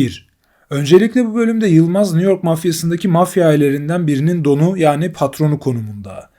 1. Öncelikle bu bölümde Yılmaz New York mafyasındaki mafya ailelerinden birinin donu yani patronu konumunda.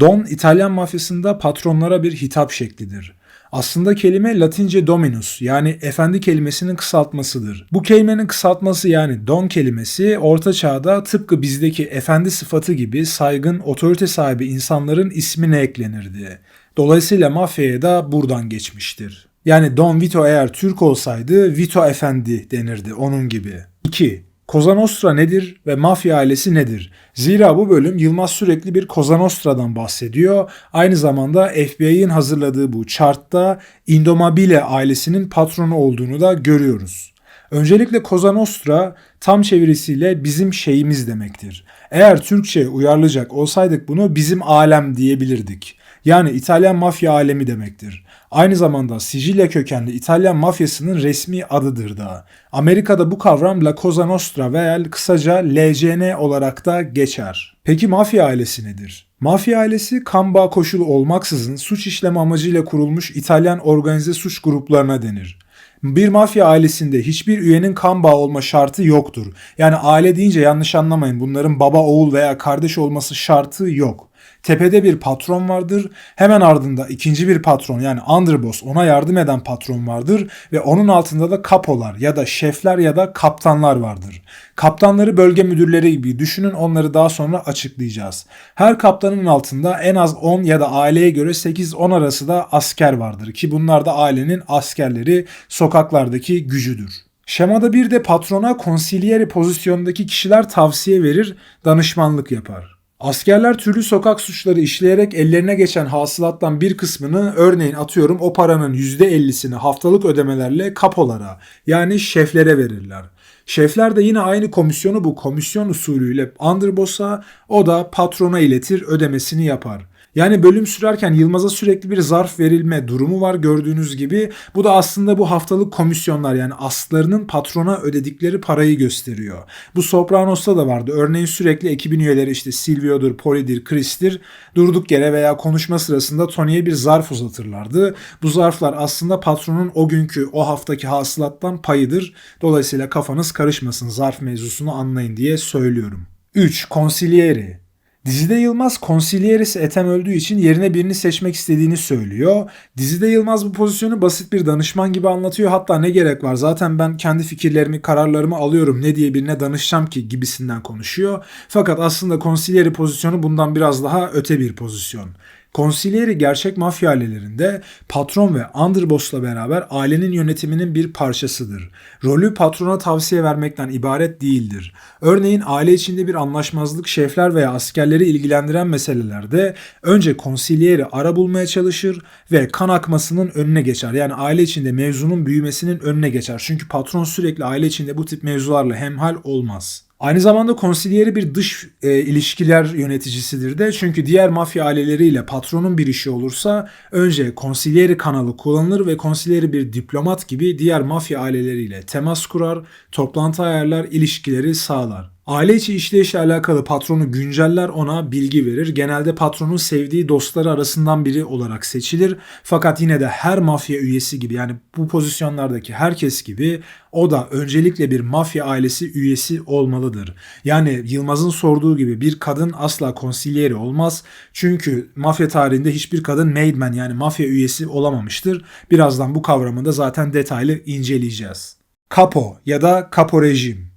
Don İtalyan mafyasında patronlara bir hitap şeklidir. Aslında kelime Latince dominus yani efendi kelimesinin kısaltmasıdır. Bu kelimenin kısaltması yani don kelimesi orta çağda tıpkı bizdeki efendi sıfatı gibi saygın otorite sahibi insanların ismine eklenirdi. Dolayısıyla mafyaya da buradan geçmiştir. Yani Don Vito eğer Türk olsaydı Vito Efendi denirdi onun gibi. 2. Cosa Nostra nedir ve mafya ailesi nedir? Zira bu bölüm Yılmaz sürekli bir Cosa Nostra'dan bahsediyor. Aynı zamanda FBI'nin hazırladığı bu chartta Indomabile ailesinin patronu olduğunu da görüyoruz. Öncelikle Cosa Nostra tam çevirisiyle bizim şeyimiz demektir. Eğer Türkçe uyarlayacak olsaydık bunu bizim alem diyebilirdik. Yani İtalyan mafya alemi demektir. Aynı zamanda Sicilya kökenli İtalyan mafyasının resmi adıdır da. Amerika'da bu kavram La Cosa Nostra veya kısaca LCN olarak da geçer. Peki mafya ailesi nedir? Mafya ailesi kan bağı koşulu olmaksızın suç işleme amacıyla kurulmuş İtalyan organize suç gruplarına denir. Bir mafya ailesinde hiçbir üyenin kan bağı olma şartı yoktur. Yani aile deyince yanlış anlamayın. Bunların baba, oğul veya kardeş olması şartı yok. Tepede bir patron vardır. Hemen ardında ikinci bir patron yani underboss ona yardım eden patron vardır ve onun altında da kapolar ya da şefler ya da kaptanlar vardır. Kaptanları bölge müdürleri gibi düşünün onları daha sonra açıklayacağız. Her kaptanın altında en az 10 ya da aileye göre 8-10 arası da asker vardır ki bunlar da ailenin askerleri sokaklardaki gücüdür. Şemada bir de patrona konsilyeri pozisyondaki kişiler tavsiye verir, danışmanlık yapar. Askerler türlü sokak suçları işleyerek ellerine geçen hasılattan bir kısmını örneğin atıyorum o paranın %50'sini haftalık ödemelerle kapolara yani şeflere verirler. Şefler de yine aynı komisyonu bu komisyon usulüyle underboss'a o da patrona iletir ödemesini yapar. Yani bölüm sürerken Yılmaz'a sürekli bir zarf verilme durumu var gördüğünüz gibi. Bu da aslında bu haftalık komisyonlar yani aslarının patrona ödedikleri parayı gösteriyor. Bu Sopranos'ta da vardı. Örneğin sürekli ekibin üyeleri işte Silvio'dur, Poli'dir, Chris'tir durduk yere veya konuşma sırasında Tony'ye bir zarf uzatırlardı. Bu zarflar aslında patronun o günkü o haftaki hasılattan payıdır. Dolayısıyla kafanız karışmasın zarf mevzusunu anlayın diye söylüyorum. 3. Consigliere Dizide Yılmaz Consilieris Etem öldüğü için yerine birini seçmek istediğini söylüyor. Dizide Yılmaz bu pozisyonu basit bir danışman gibi anlatıyor. Hatta ne gerek var zaten ben kendi fikirlerimi, kararlarımı alıyorum ne diye birine danışacağım ki gibisinden konuşuyor. Fakat aslında Consilieri pozisyonu bundan biraz daha öte bir pozisyon. Konsilieri gerçek mafya ailelerinde patron ve underboss'la beraber ailenin yönetiminin bir parçasıdır. Rolü patrona tavsiye vermekten ibaret değildir. Örneğin aile içinde bir anlaşmazlık şefler veya askerleri ilgilendiren meselelerde önce konsilieri ara bulmaya çalışır ve kan akmasının önüne geçer. Yani aile içinde mevzunun büyümesinin önüne geçer. Çünkü patron sürekli aile içinde bu tip mevzularla hemhal olmaz. Aynı zamanda konsiliyeri bir dış e, ilişkiler yöneticisidir de çünkü diğer mafya aileleriyle patronun bir işi olursa önce konsiliyeri kanalı kullanılır ve konsiliyeri bir diplomat gibi diğer mafya aileleriyle temas kurar, toplantı ayarlar, ilişkileri sağlar. Aile içi işleyişle alakalı patronu günceller ona bilgi verir. Genelde patronun sevdiği dostları arasından biri olarak seçilir. Fakat yine de her mafya üyesi gibi yani bu pozisyonlardaki herkes gibi o da öncelikle bir mafya ailesi üyesi olmalıdır. Yani Yılmaz'ın sorduğu gibi bir kadın asla konsilyeri olmaz. Çünkü mafya tarihinde hiçbir kadın maidman yani mafya üyesi olamamıştır. Birazdan bu kavramı da zaten detaylı inceleyeceğiz. Kapo ya da kapo rejim.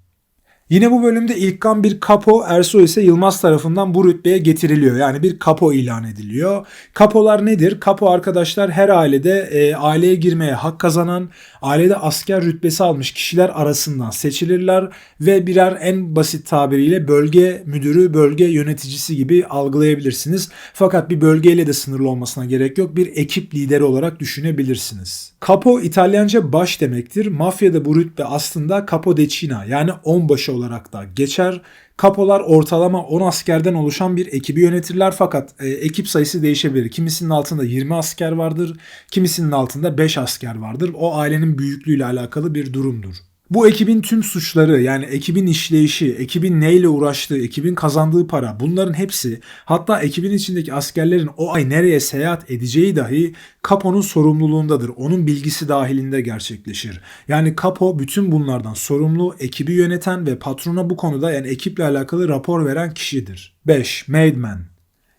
Yine bu bölümde İlkan bir kapo, Ersoy ise Yılmaz tarafından bu rütbeye getiriliyor. Yani bir kapo ilan ediliyor. Kapolar nedir? Kapo arkadaşlar her ailede e, aileye girmeye hak kazanan, ailede asker rütbesi almış kişiler arasından seçilirler ve birer en basit tabiriyle bölge müdürü, bölge yöneticisi gibi algılayabilirsiniz. Fakat bir bölgeyle de sınırlı olmasına gerek yok. Bir ekip lideri olarak düşünebilirsiniz. Capo İtalyanca baş demektir. Mafyada bu rütbe aslında capo decina yani onbaşı olarak da geçer. Kapolar ortalama 10 askerden oluşan bir ekibi yönetirler fakat e, ekip sayısı değişebilir. Kimisinin altında 20 asker vardır, kimisinin altında 5 asker vardır. O ailenin büyüklüğüyle alakalı bir durumdur. Bu ekibin tüm suçları yani ekibin işleyişi, ekibin neyle uğraştığı, ekibin kazandığı para bunların hepsi hatta ekibin içindeki askerlerin o ay nereye seyahat edeceği dahi Capo'nun sorumluluğundadır. Onun bilgisi dahilinde gerçekleşir. Yani Capo bütün bunlardan sorumlu, ekibi yöneten ve patrona bu konuda yani ekiple alakalı rapor veren kişidir. 5. Made Man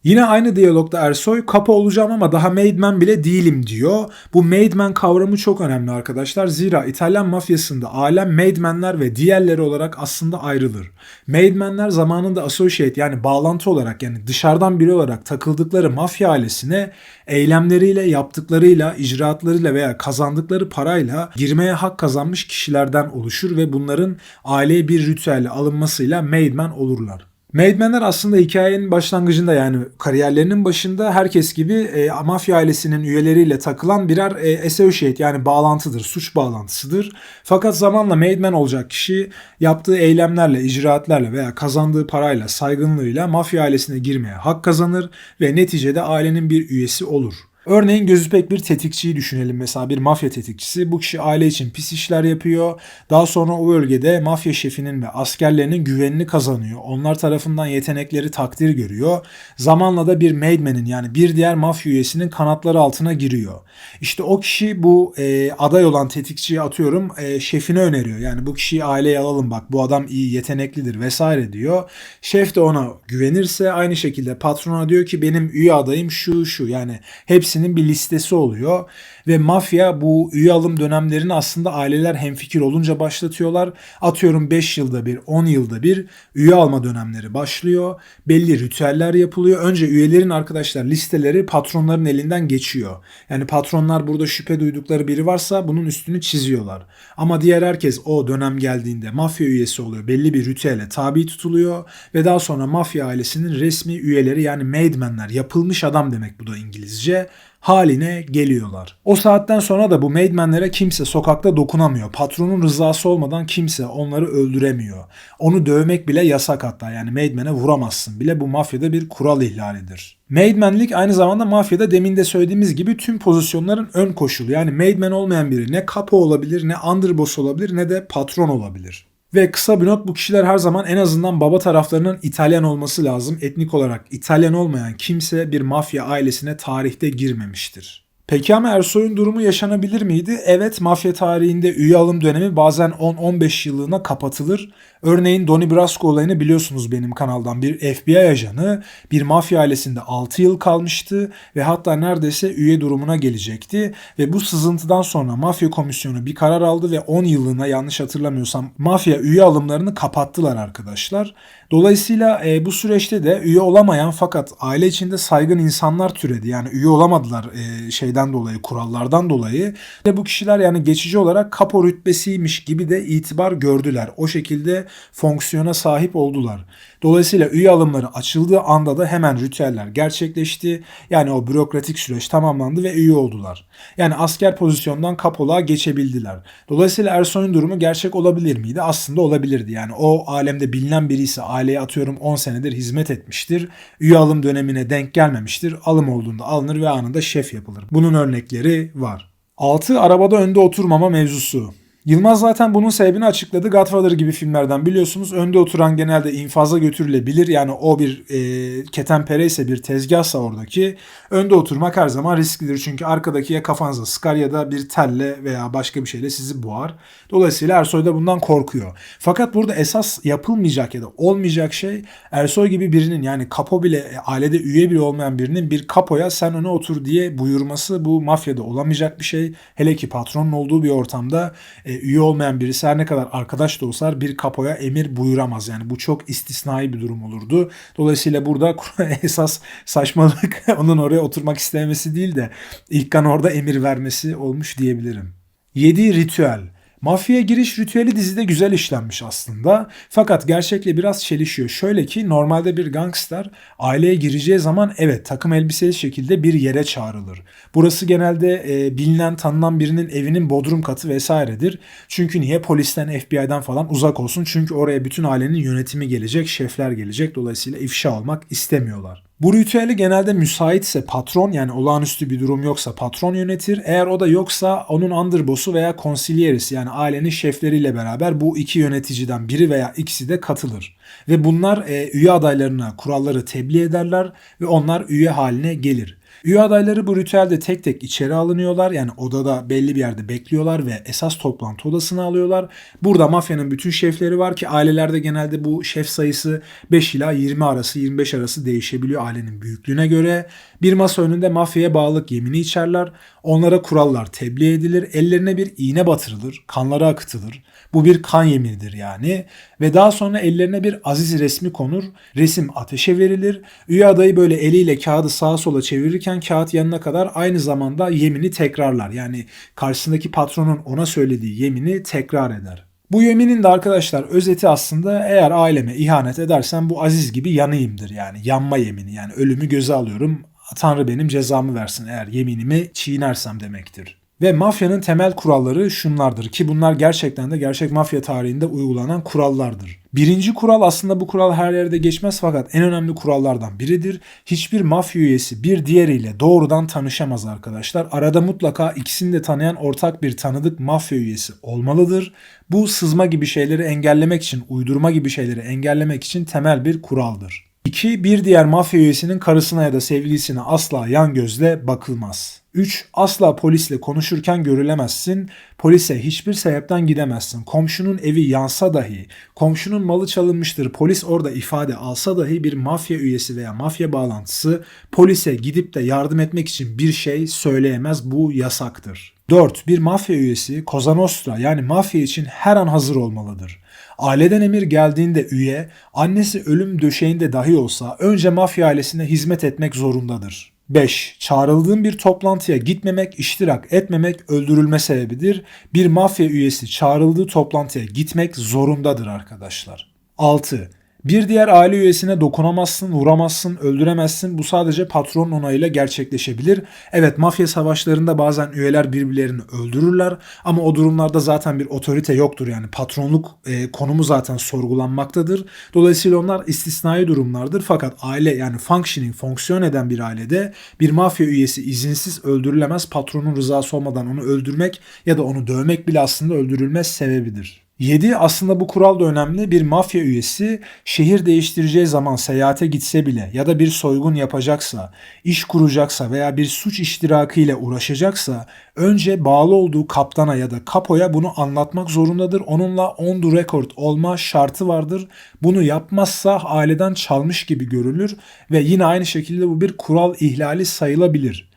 Yine aynı diyalogda Ersoy kapa olacağım ama daha made man bile değilim diyor. Bu made man kavramı çok önemli arkadaşlar. Zira İtalyan mafyasında alem made manler ve diğerleri olarak aslında ayrılır. Made manler zamanında associate yani bağlantı olarak yani dışarıdan biri olarak takıldıkları mafya ailesine eylemleriyle, yaptıklarıyla, icraatlarıyla veya kazandıkları parayla girmeye hak kazanmış kişilerden oluşur ve bunların aileye bir ritüelle alınmasıyla made man olurlar. Maidmenler aslında hikayenin başlangıcında yani kariyerlerinin başında herkes gibi e, mafya ailesinin üyeleriyle takılan birer e, associate yani bağlantıdır, suç bağlantısıdır. Fakat zamanla Maidman olacak kişi yaptığı eylemlerle, icraatlerle veya kazandığı parayla, saygınlığıyla mafya ailesine girmeye hak kazanır ve neticede ailenin bir üyesi olur. Örneğin gözü pek bir tetikçiyi düşünelim mesela bir mafya tetikçisi. Bu kişi aile için pis işler yapıyor. Daha sonra o bölgede mafya şefinin ve askerlerinin güvenini kazanıyor. Onlar tarafından yetenekleri takdir görüyor. Zamanla da bir maidman'in yani bir diğer mafya üyesinin kanatları altına giriyor. İşte o kişi bu e, aday olan tetikçiyi atıyorum e, şefine öneriyor. Yani bu kişiyi aileye alalım bak bu adam iyi yeteneklidir vesaire diyor. Şef de ona güvenirse aynı şekilde patrona diyor ki benim üye adayım şu şu yani hepsi hepsinin bir listesi oluyor ve mafya bu üye alım dönemlerini aslında aileler hemfikir olunca başlatıyorlar. Atıyorum 5 yılda bir, 10 yılda bir üye alma dönemleri başlıyor. Belli ritüeller yapılıyor. Önce üyelerin arkadaşlar listeleri patronların elinden geçiyor. Yani patronlar burada şüphe duydukları biri varsa bunun üstünü çiziyorlar. Ama diğer herkes o dönem geldiğinde mafya üyesi oluyor. Belli bir ritüele tabi tutuluyor ve daha sonra mafya ailesinin resmi üyeleri yani maidmenler yapılmış adam demek bu da İngilizce haline geliyorlar. O saatten sonra da bu maidmenlere kimse sokakta dokunamıyor. Patronun rızası olmadan kimse onları öldüremiyor. Onu dövmek bile yasak hatta yani maidmene vuramazsın bile bu mafyada bir kural ihlalidir. Maidmenlik aynı zamanda mafyada demin de söylediğimiz gibi tüm pozisyonların ön koşulu. Yani maidman olmayan biri ne kapo olabilir, ne underboss olabilir, ne de patron olabilir. Ve kısa bir not bu kişiler her zaman en azından baba taraflarının İtalyan olması lazım. Etnik olarak İtalyan olmayan kimse bir mafya ailesine tarihte girmemiştir. Peki ama Ersoy'un durumu yaşanabilir miydi? Evet mafya tarihinde üye alım dönemi bazen 10-15 yıllığına kapatılır. Örneğin Donnie Brasco olayını biliyorsunuz benim kanaldan. Bir FBI ajanı bir mafya ailesinde 6 yıl kalmıştı ve hatta neredeyse üye durumuna gelecekti. Ve bu sızıntıdan sonra mafya komisyonu bir karar aldı ve 10 yıllığına yanlış hatırlamıyorsam mafya üye alımlarını kapattılar arkadaşlar. Dolayısıyla e, bu süreçte de üye olamayan fakat aile içinde saygın insanlar türedi. Yani üye olamadılar e, şeyden dolayı, kurallardan dolayı. Ve bu kişiler yani geçici olarak kapo rütbesiymiş gibi de itibar gördüler. O şekilde fonksiyona sahip oldular. Dolayısıyla üye alımları açıldığı anda da hemen ritüeller gerçekleşti. Yani o bürokratik süreç tamamlandı ve üye oldular. Yani asker pozisyondan kapoluğa geçebildiler. Dolayısıyla Ersoy'un durumu gerçek olabilir miydi? Aslında olabilirdi. Yani o alemde bilinen birisi aileye atıyorum 10 senedir hizmet etmiştir. Üye alım dönemine denk gelmemiştir. Alım olduğunda alınır ve anında şef yapılır. Bunun örnekleri var. 6. Arabada önde oturmama mevzusu. Yılmaz zaten bunun sebebini açıkladı. Godfather gibi filmlerden biliyorsunuz önde oturan genelde infaza götürülebilir. Yani o bir e, ketenpere ise bir tezgahsa oradaki önde oturmak her zaman risklidir. Çünkü arkadaki ya kafanıza sıkar ya da bir telle veya başka bir şeyle sizi boğar. Dolayısıyla Ersoy da bundan korkuyor. Fakat burada esas yapılmayacak ya da olmayacak şey Ersoy gibi birinin yani kapo bile e, ailede üye bile olmayan birinin bir kapoya sen öne otur diye buyurması bu mafyada olamayacak bir şey. Hele ki patronun olduğu bir ortamda e, e, üye olmayan birisi her ne kadar arkadaş da olsa bir kapoya emir buyuramaz. Yani bu çok istisnai bir durum olurdu. Dolayısıyla burada esas saçmalık onun oraya oturmak istemesi değil de İlkan orada emir vermesi olmuş diyebilirim. 7 ritüel. Mafyaya giriş ritüeli dizide güzel işlenmiş aslında. Fakat gerçekle biraz çelişiyor. Şöyle ki normalde bir gangster aileye gireceği zaman evet takım elbiseli şekilde bir yere çağrılır. Burası genelde e, bilinen tanınan birinin evinin bodrum katı vesairedir. Çünkü niye polisten FBI'den falan uzak olsun. Çünkü oraya bütün ailenin yönetimi gelecek, şefler gelecek. Dolayısıyla ifşa olmak istemiyorlar. Bu ritüeli genelde müsaitse patron yani olağanüstü bir durum yoksa patron yönetir. Eğer o da yoksa onun underboss'u veya consigliere'si yani ailenin şefleriyle beraber bu iki yöneticiden biri veya ikisi de katılır. Ve bunlar e, üye adaylarına kuralları tebliğ ederler ve onlar üye haline gelir. Üye adayları bu ritüelde tek tek içeri alınıyorlar. Yani odada belli bir yerde bekliyorlar ve esas toplantı odasına alıyorlar. Burada mafyanın bütün şefleri var ki ailelerde genelde bu şef sayısı 5 ila 20 arası 25 arası değişebiliyor ailenin büyüklüğüne göre. Bir masa önünde mafyaya bağlılık yemini içerler. Onlara kurallar tebliğ edilir. Ellerine bir iğne batırılır. Kanları akıtılır. Bu bir kan yeminidir yani. Ve daha sonra ellerine bir aziz resmi konur. Resim ateşe verilir. Üye adayı böyle eliyle kağıdı sağa sola çevirirken kağıt yanına kadar aynı zamanda yemini tekrarlar. Yani karşısındaki patronun ona söylediği yemini tekrar eder. Bu yeminin de arkadaşlar özeti aslında eğer aileme ihanet edersen bu aziz gibi yanayımdır yani yanma yemini yani ölümü göze alıyorum Tanrı benim cezamı versin eğer yeminimi çiğnersem demektir. Ve mafyanın temel kuralları şunlardır ki bunlar gerçekten de gerçek mafya tarihinde uygulanan kurallardır. Birinci kural aslında bu kural her yerde geçmez fakat en önemli kurallardan biridir. Hiçbir mafya üyesi bir diğeriyle doğrudan tanışamaz arkadaşlar. Arada mutlaka ikisini de tanıyan ortak bir tanıdık mafya üyesi olmalıdır. Bu sızma gibi şeyleri engellemek için, uydurma gibi şeyleri engellemek için temel bir kuraldır. 2. Bir diğer mafya üyesinin karısına ya da sevgilisine asla yan gözle bakılmaz. 3. Asla polisle konuşurken görülemezsin. Polise hiçbir sebepten gidemezsin. Komşunun evi yansa dahi, komşunun malı çalınmıştır, polis orada ifade alsa dahi bir mafya üyesi veya mafya bağlantısı polise gidip de yardım etmek için bir şey söyleyemez. Bu yasaktır. 4. Bir mafya üyesi Cosa yani mafya için her an hazır olmalıdır. Aileden emir geldiğinde üye, annesi ölüm döşeğinde dahi olsa önce mafya ailesine hizmet etmek zorundadır. 5. Çağrıldığın bir toplantıya gitmemek, iştirak etmemek öldürülme sebebidir. Bir mafya üyesi çağrıldığı toplantıya gitmek zorundadır arkadaşlar. 6. Bir diğer aile üyesine dokunamazsın, vuramazsın, öldüremezsin. Bu sadece patronun onayıyla gerçekleşebilir. Evet mafya savaşlarında bazen üyeler birbirlerini öldürürler ama o durumlarda zaten bir otorite yoktur. Yani patronluk e, konumu zaten sorgulanmaktadır. Dolayısıyla onlar istisnai durumlardır. Fakat aile yani functioning, fonksiyon eden bir ailede bir mafya üyesi izinsiz öldürülemez. Patronun rızası olmadan onu öldürmek ya da onu dövmek bile aslında öldürülme sebebidir. 7 aslında bu kural da önemli. Bir mafya üyesi şehir değiştireceği zaman seyahate gitse bile ya da bir soygun yapacaksa, iş kuracaksa veya bir suç iştirakı ile uğraşacaksa önce bağlı olduğu kaptana ya da kapoya bunu anlatmak zorundadır. Onunla on the record olma şartı vardır. Bunu yapmazsa aileden çalmış gibi görülür ve yine aynı şekilde bu bir kural ihlali sayılabilir.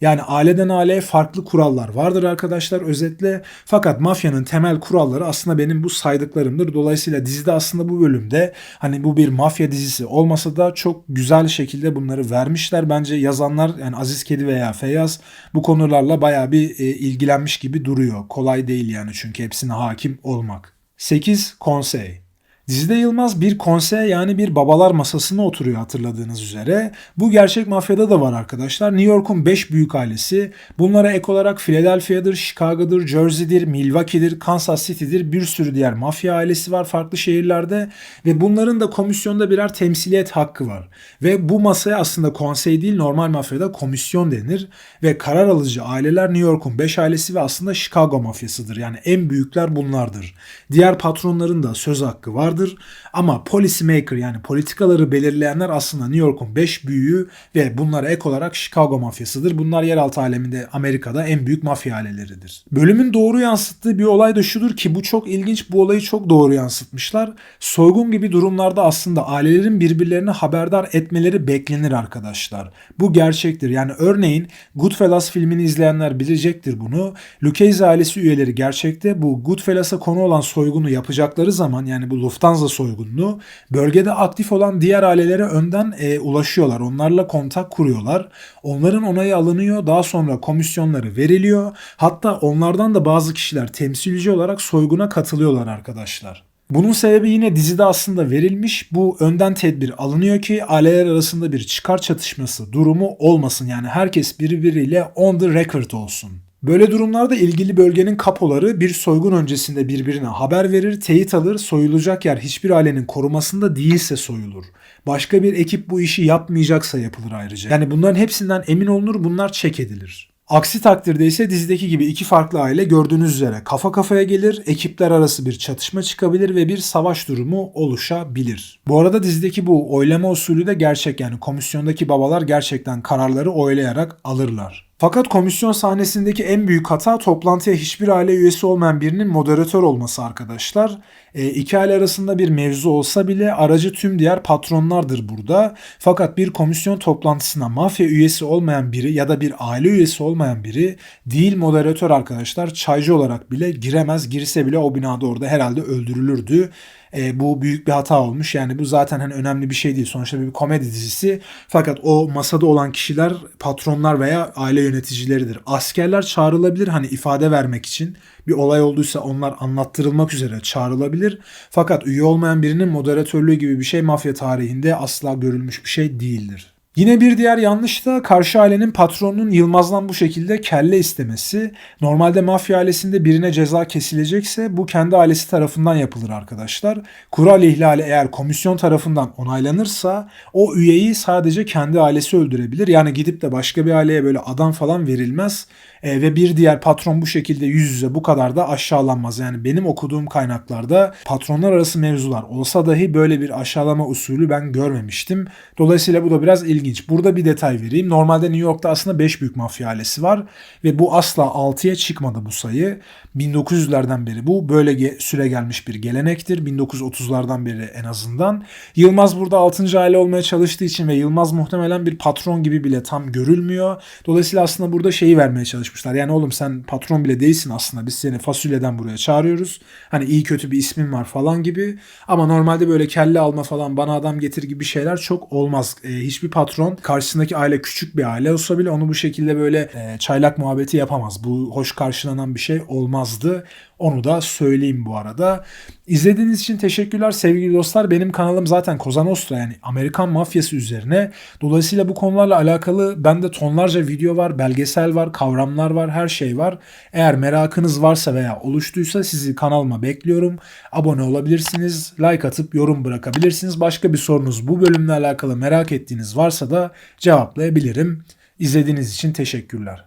Yani aileden aileye farklı kurallar vardır arkadaşlar özetle. Fakat mafyanın temel kuralları aslında benim bu saydıklarımdır. Dolayısıyla dizide aslında bu bölümde hani bu bir mafya dizisi olmasa da çok güzel şekilde bunları vermişler. Bence yazanlar yani Aziz Kedi veya Feyyaz bu konularla bayağı bir e, ilgilenmiş gibi duruyor. Kolay değil yani çünkü hepsine hakim olmak. 8. Konsey Dizide Yılmaz bir konsey yani bir babalar masasına oturuyor hatırladığınız üzere. Bu gerçek mafyada da var arkadaşlar. New York'un 5 büyük ailesi. Bunlara ek olarak Philadelphia'dır, Chicago'dur, Jersey'dir, Milwaukee'dir, Kansas City'dir bir sürü diğer mafya ailesi var farklı şehirlerde. Ve bunların da komisyonda birer temsiliyet hakkı var. Ve bu masaya aslında konsey değil normal mafyada komisyon denir. Ve karar alıcı aileler New York'un 5 ailesi ve aslında Chicago mafyasıdır. Yani en büyükler bunlardır. Diğer patronların da söz hakkı vardır vardır. Ama policy maker yani politikaları belirleyenler aslında New York'un 5 büyüğü ve bunlara ek olarak Chicago mafyasıdır. Bunlar yeraltı aleminde Amerika'da en büyük mafya aileleridir. Bölümün doğru yansıttığı bir olay da şudur ki bu çok ilginç bu olayı çok doğru yansıtmışlar. Soygun gibi durumlarda aslında ailelerin birbirlerini haberdar etmeleri beklenir arkadaşlar. Bu gerçektir. Yani örneğin Goodfellas filmini izleyenler bilecektir bunu. Lucchese ailesi üyeleri gerçekte bu Goodfellas'a konu olan soygunu yapacakları zaman yani bu Lufthansa Lufthansa soygunu bölgede aktif olan diğer ailelere önden e, ulaşıyorlar. Onlarla kontak kuruyorlar. Onların onayı alınıyor. Daha sonra komisyonları veriliyor. Hatta onlardan da bazı kişiler temsilci olarak soyguna katılıyorlar arkadaşlar. Bunun sebebi yine dizide aslında verilmiş. Bu önden tedbir alınıyor ki aileler arasında bir çıkar çatışması durumu olmasın. Yani herkes birbiriyle on the record olsun. Böyle durumlarda ilgili bölgenin kapoları bir soygun öncesinde birbirine haber verir, teyit alır, soyulacak yer hiçbir ailenin korumasında değilse soyulur. Başka bir ekip bu işi yapmayacaksa yapılır ayrıca. Yani bunların hepsinden emin olunur, bunlar çek edilir. Aksi takdirde ise dizideki gibi iki farklı aile gördüğünüz üzere kafa kafaya gelir, ekipler arası bir çatışma çıkabilir ve bir savaş durumu oluşabilir. Bu arada dizideki bu oylama usulü de gerçek yani komisyondaki babalar gerçekten kararları oylayarak alırlar. Fakat komisyon sahnesindeki en büyük hata toplantıya hiçbir aile üyesi olmayan birinin moderatör olması arkadaşlar. E, iki aile arasında bir mevzu olsa bile aracı tüm diğer patronlardır burada. Fakat bir komisyon toplantısına mafya üyesi olmayan biri ya da bir aile üyesi olmayan biri değil moderatör arkadaşlar çaycı olarak bile giremez. Girse bile o binada orada herhalde öldürülürdü. E, bu büyük bir hata olmuş. Yani bu zaten hani önemli bir şey değil. Sonuçta bir komedi dizisi. Fakat o masada olan kişiler patronlar veya aile yöneticileridir. Askerler çağrılabilir hani ifade vermek için. Bir olay olduysa onlar anlattırılmak üzere çağrılabilir. Fakat üye olmayan birinin moderatörlüğü gibi bir şey mafya tarihinde asla görülmüş bir şey değildir. Yine bir diğer yanlış da karşı ailenin patronunun Yılmaz'dan bu şekilde kelle istemesi. Normalde mafya ailesinde birine ceza kesilecekse bu kendi ailesi tarafından yapılır arkadaşlar. Kural ihlali eğer komisyon tarafından onaylanırsa o üyeyi sadece kendi ailesi öldürebilir. Yani gidip de başka bir aileye böyle adam falan verilmez. E, ve bir diğer patron bu şekilde yüz yüze bu kadar da aşağılanmaz. Yani benim okuduğum kaynaklarda patronlar arası mevzular olsa dahi böyle bir aşağılama usulü ben görmemiştim. Dolayısıyla bu da biraz ilginç. Burada bir detay vereyim. Normalde New York'ta aslında 5 büyük mafya ailesi var ve bu asla 6'ya çıkmadı bu sayı. 1900'lerden beri bu böyle süre gelmiş bir gelenektir. 1930'lardan beri en azından. Yılmaz burada 6. aile olmaya çalıştığı için ve Yılmaz muhtemelen bir patron gibi bile tam görülmüyor. Dolayısıyla aslında burada şeyi vermeye çalışmışlar. Yani oğlum sen patron bile değilsin aslında. Biz seni fasulyeden buraya çağırıyoruz. Hani iyi kötü bir ismin var falan gibi. Ama normalde böyle kelle alma falan bana adam getir gibi şeyler çok olmaz. E, hiçbir patron karşısındaki aile küçük bir aile olsa bile onu bu şekilde böyle e, çaylak muhabbeti yapamaz. Bu hoş karşılanan bir şey olmazdı. Onu da söyleyeyim bu arada. İzlediğiniz için teşekkürler sevgili dostlar. Benim kanalım zaten Cosa Nostra yani Amerikan mafyası üzerine. Dolayısıyla bu konularla alakalı bende tonlarca video var, belgesel var, kavramlar var, her şey var. Eğer merakınız varsa veya oluştuysa sizi kanalıma bekliyorum. Abone olabilirsiniz, like atıp yorum bırakabilirsiniz. Başka bir sorunuz bu bölümle alakalı merak ettiğiniz varsa da cevaplayabilirim. İzlediğiniz için teşekkürler.